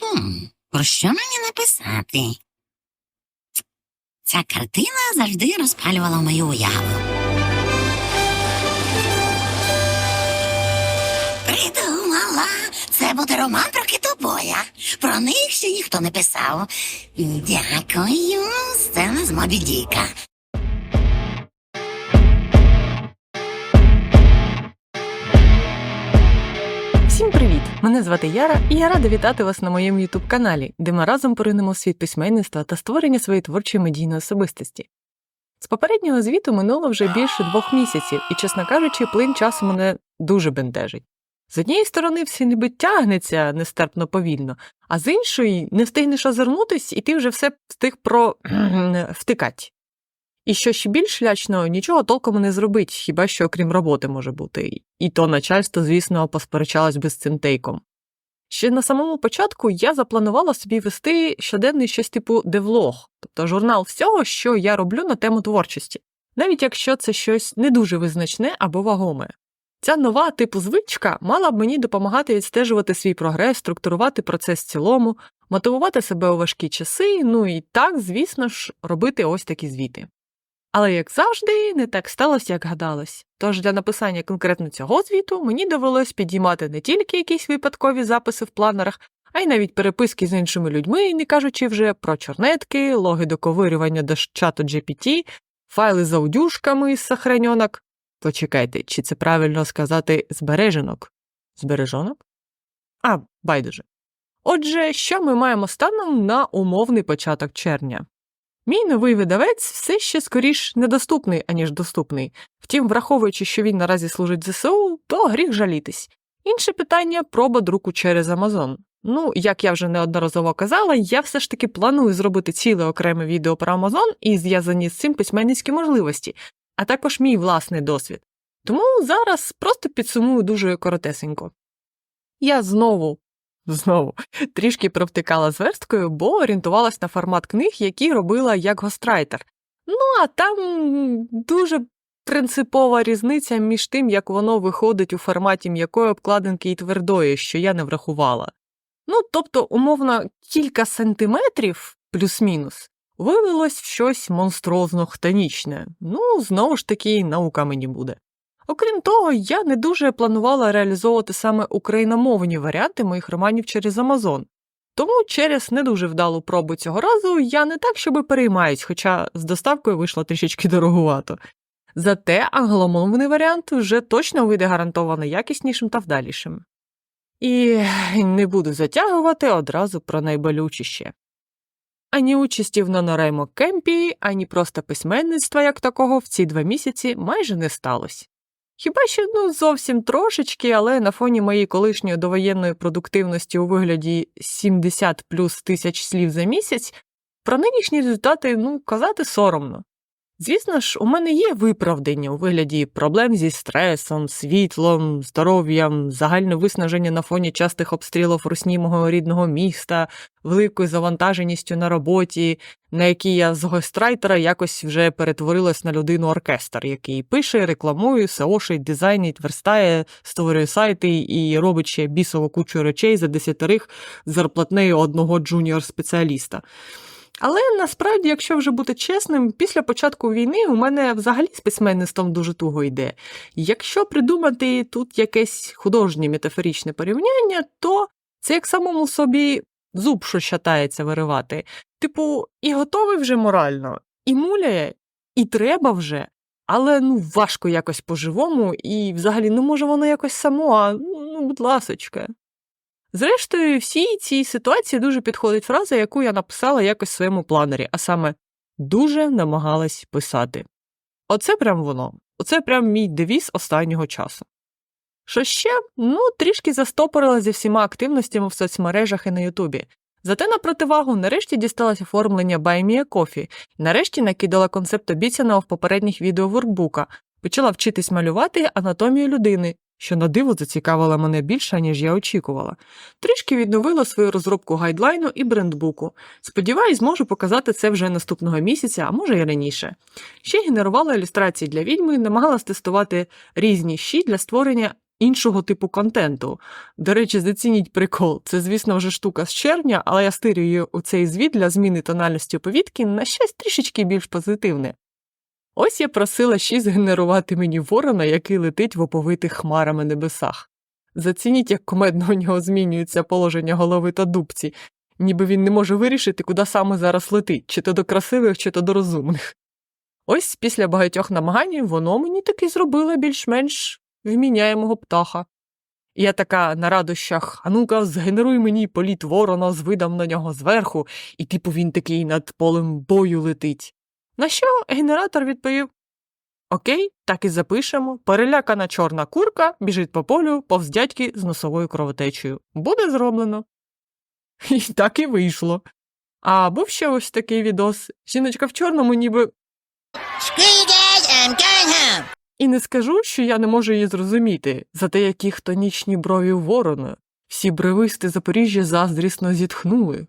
Хм, про що мені написати? Ця картина завжди розпалювала мою уяву. Придумала. Це буде роман про китобоя. Про них ще ніхто не писав. Дякую. Сцена з Мобі Діка. Мене звати Яра, і я рада вітати вас на моєму youtube каналі, де ми разом поринемо в світ письменництва та створення своєї творчої медійної особистості. З попереднього звіту минуло вже більше двох місяців, і, чесно кажучи, плин часу мене дуже бентежить. З однієї сторони, все ніби тягнеться нестерпно повільно, а з іншої не встигнеш озирнутись, і ти вже все встиг про втикать. І що ще більш лячно, нічого толком не зробить, хіба що окрім роботи може бути. І то начальство, звісно, посперечалось би з цим тейком. Ще на самому початку я запланувала собі вести щоденний щось типу девлог, тобто журнал всього, що я роблю на тему творчості, навіть якщо це щось не дуже визначне або вагоме. Ця нова типу звичка мала б мені допомагати відстежувати свій прогрес, структурувати процес в цілому, мотивувати себе у важкі часи, ну і так, звісно ж, робити ось такі звіти. Але, як завжди, не так сталося, як гадалось. Тож для написання конкретно цього звіту мені довелось підіймати не тільки якісь випадкові записи в планерах, а й навіть переписки з іншими людьми, не кажучи вже про чорнетки, логи доковирювання до чату GPT, файли з аудюшками з сохраньонок. Почекайте, чи це правильно сказати збереженок? Збережонок? А, байдуже. Отже, що ми маємо станом на умовний початок червня? Мій новий видавець все ще скоріш недоступний, аніж доступний. Втім, враховуючи, що він наразі служить ЗСУ, то гріх жалітись. Інше питання проба друку через Амазон. Ну, як я вже неодноразово казала, я все ж таки планую зробити ціле окреме відео про Амазон і зв'язані з цим письменницькі можливості, а також мій власний досвід. Тому зараз просто підсумую дуже коротесенько. Я знову Знову трішки провтикала з версткою, бо орієнтувалась на формат книг, які робила як гострайтер. Ну, а там дуже принципова різниця між тим, як воно виходить у форматі м'якої обкладинки і твердої, що я не врахувала. Ну, тобто, умовно, кілька сантиметрів плюс-мінус вилилось щось монструозно хтонічне. Ну, знову ж таки, наука мені буде. Окрім того, я не дуже планувала реалізовувати саме україномовні варіанти моїх романів через Амазон. Тому через не дуже вдалу пробу цього разу я не так, щоби переймаюсь, хоча з доставкою вийшло трішечки дорогувато. Зате англомовний варіант вже точно вийде гарантовано якіснішим та вдалішим. І не буду затягувати одразу про найболючіше. Ані участі в нонореймо кемпі, ані просто письменництва як такого в ці два місяці майже не сталося. Хіба що ну зовсім трошечки, але на фоні моєї колишньої довоєнної продуктивності у вигляді 70 плюс тисяч слів за місяць, про нинішні результати ну, казати соромно. Звісно ж, у мене є виправдання у вигляді проблем зі стресом, світлом, здоров'ям, загальне виснаження на фоні частих обстрілів русні мого рідного міста, великою завантаженістю на роботі, на якій я з гострайтера якось вже перетворилась на людину оркестр, який пише, рекламує, сеошить, дизайнить, верстає, створює сайти і робить ще бісову кучу речей за десятерих зарплатнею одного джуніор-спеціаліста. Але насправді, якщо вже бути чесним, після початку війни у мене взагалі з письменництвом дуже туго йде. Якщо придумати тут якесь художнє метафоричне порівняння, то це як самому собі зуб, що щатається виривати. Типу, і готовий вже морально, і муляє, і треба вже, але ну важко якось по-живому, і взагалі ну може воно якось само, а ну, будь ласочка. Зрештою, всій цій ситуації дуже підходить фраза, яку я написала якось в своєму планері, а саме дуже намагалась писати. Оце прям воно, оце прям мій девіз останнього часу. Що ще? Ну, трішки застопорила зі всіма активностями в соцмережах і на Ютубі. Зате на противагу нарешті дісталось оформлення Баймія Кофі, нарешті накидала концепт обіцяного в попередніх відео воркбука, почала вчитись малювати анатомію людини, що на диво зацікавила мене більше, ніж я очікувала. Трішки відновила свою розробку гайдлайну і брендбуку. Сподіваюсь, зможу показати це вже наступного місяця, а може й раніше. Ще генерувала ілюстрації для відьми, намагалась тестувати різні щі для створення іншого типу контенту. До речі, зацініть прикол. Це, звісно, вже штука з червня, але я стирюю у цей звіт для зміни тональності повідки на щось трішечки більш позитивне. Ось я просила ще згенерувати мені ворона, який летить в оповитих хмарами небесах. Зацініть, як комедно у нього змінюється положення голови та дубці, ніби він не може вирішити, куди саме зараз летить, чи то до красивих, чи то до розумних. Ось після багатьох намагань воно мені таки зробило більш-менш вміняємого птаха. Я така на радощах, а ну-ка, згенеруй мені політ ворона з видом на нього зверху, і типу він такий над полем бою летить. На що генератор відповів Окей, так і запишемо. Перелякана чорна курка біжить по полю повз дядьки з носовою кровотечею. Буде зроблено. І так і вийшло. А був ще ось такий відос. Жіночка в чорному ніби home. І не скажу, що я не можу її зрозуміти, зате які хтонічні брові ворона. Всі бревисти Запоріжжя заздрісно зітхнули.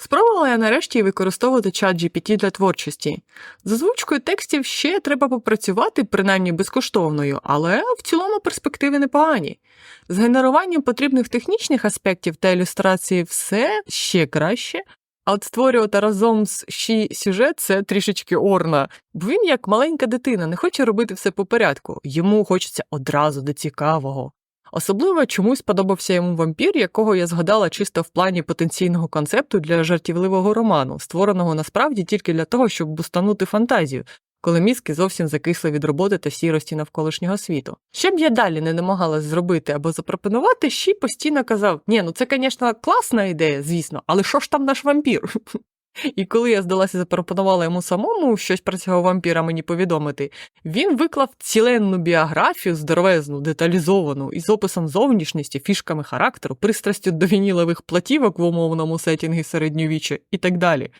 Спробувала я нарешті використовувати чат GPT для творчості. З озвучкою текстів ще треба попрацювати, принаймні безкоштовною, але в цілому перспективи непогані. З генеруванням потрібних технічних аспектів та ілюстрації все ще краще, а от створювати разом з щі сюжет це трішечки орна, бо він, як маленька дитина, не хоче робити все по порядку, йому хочеться одразу до цікавого. Особливо чомусь подобався йому вампір, якого я згадала чисто в плані потенційного концепту для жартівливого роману, створеного насправді тільки для того, щоб бустанути фантазію, коли мізки зовсім закисли від роботи та сірості навколишнього світу. Що б я далі не намагалась зробити або запропонувати, Щі постійно казав: ні, ну це, звісно, класна ідея, звісно, але що ж там наш вампір? І коли я здалася запропонувала йому самому щось про цього вампіра мені повідомити, він виклав ціленну біографію, здоровезну, деталізовану, із описом зовнішності, фішками характеру, пристрастю до вінілових платівок в умовному сетінгі середньовіччя і так далі.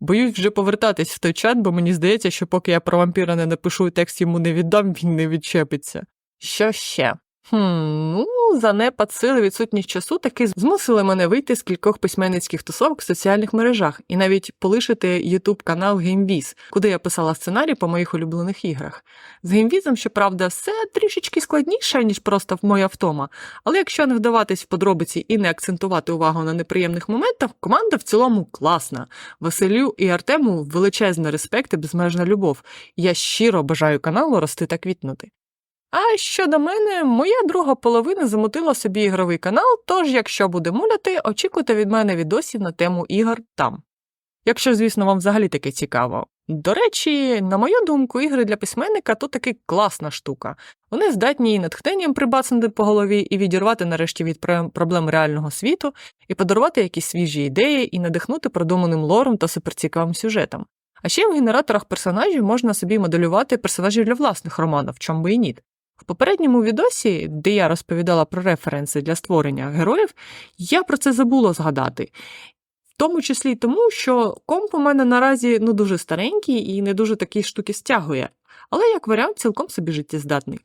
Боюсь вже повертатись в той чат, бо мені здається, що поки я про вампіра не напишу і текст йому не віддам, він не відчепиться. Що ще? Хм, ну, занепад сили, відсутність часу таки змусили мене вийти з кількох письменницьких тусовок в соціальних мережах і навіть полишити YouTube канал GameViz, куди я писала сценарій по моїх улюблених іграх. З GameViz, щоправда, все трішечки складніше, ніж просто моя втома, але якщо не вдаватись в подробиці і не акцентувати увагу на неприємних моментах, команда в цілому класна. Василю і Артему величезний респект і безмежна любов. Я щиро бажаю каналу рости та квітнути. А щодо мене, моя друга половина замутила собі ігровий канал, тож, якщо буде муляти, очікуйте від мене відосів на тему ігор там. Якщо, звісно, вам взагалі таке цікаво. До речі, на мою думку, ігри для письменника то таки класна штука. Вони здатні і натхненням прибацнути по голові, і відірвати нарешті від проблем реального світу, і подарувати якісь свіжі ідеї, і надихнути продуманим лором та суперцікавим сюжетом. А ще в генераторах персонажів можна собі моделювати персонажів для власних романів, чому би і ні. В попередньому відосі, де я розповідала про референси для створення героїв, я про це забула згадати. В тому числі й тому, що комп у мене наразі ну дуже старенький і не дуже такі штуки стягує, але як варіант цілком собі життєздатний.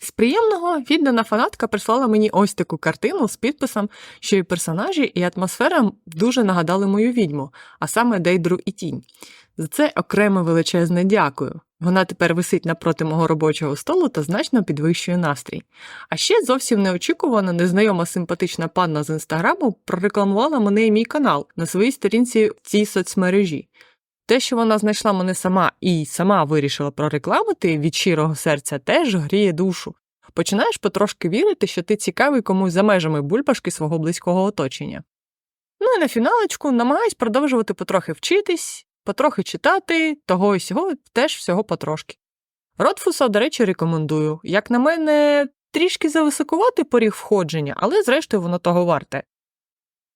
З приємного віддана фанатка прислала мені ось таку картину з підписом, що і персонажі, і атмосфера дуже нагадали мою відьму, а саме Дейдру і тінь. За це окреме величезне дякую. Вона тепер висить напроти мого робочого столу та значно підвищує настрій. А ще зовсім неочікувано незнайома симпатична панна з інстаграму прорекламувала мене і мій канал на своїй сторінці в цій соцмережі. Те, що вона знайшла мене сама і сама вирішила прорекламити від щирого серця, теж гріє душу. Починаєш потрошки вірити, що ти цікавий комусь за межами бульбашки свого близького оточення. Ну і на фіналочку намагаюсь продовжувати потрохи вчитись, потрохи читати, того і сього, теж всього потрошки. Ротфуса, до речі, рекомендую. Як на мене, трішки зависокувати поріг входження, але зрештою воно того варте.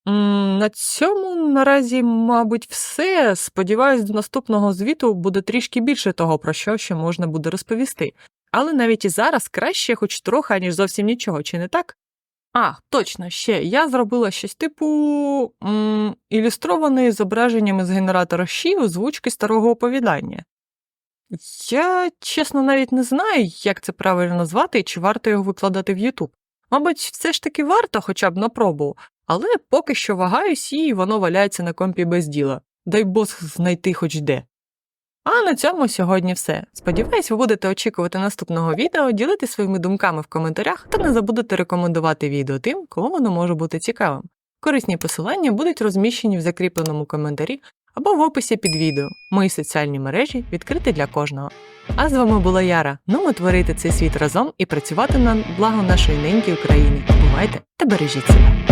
На цьому наразі, мабуть, все. Сподіваюсь, до наступного звіту буде трішки більше того, про що ще можна буде розповісти. Але навіть і зараз краще хоч трохи, аніж зовсім нічого, чи не так? А, точно, ще я зробила щось типу м, ілюстрованої зображеннями з генератора щі озвучки старого оповідання. Я, чесно, навіть не знаю, як це правильно назвати і чи варто його викладати в YouTube. Мабуть, все ж таки варто хоча б на пробу, але поки що вагаюсь і воно валяється на компі без діла. Дай Бог знайти хоч де. А на цьому сьогодні все. Сподіваюсь, ви будете очікувати наступного відео, ділити своїми думками в коментарях та не забудете рекомендувати відео тим, кому воно може бути цікавим. Корисні посилання будуть розміщені в закріпленому коментарі або в описі під відео. Мої соціальні мережі відкриті для кожного. А з вами була Яра. Ну ми творити цей світ разом і працювати на благо нашої неньки України. Бувайте та бережіть себе.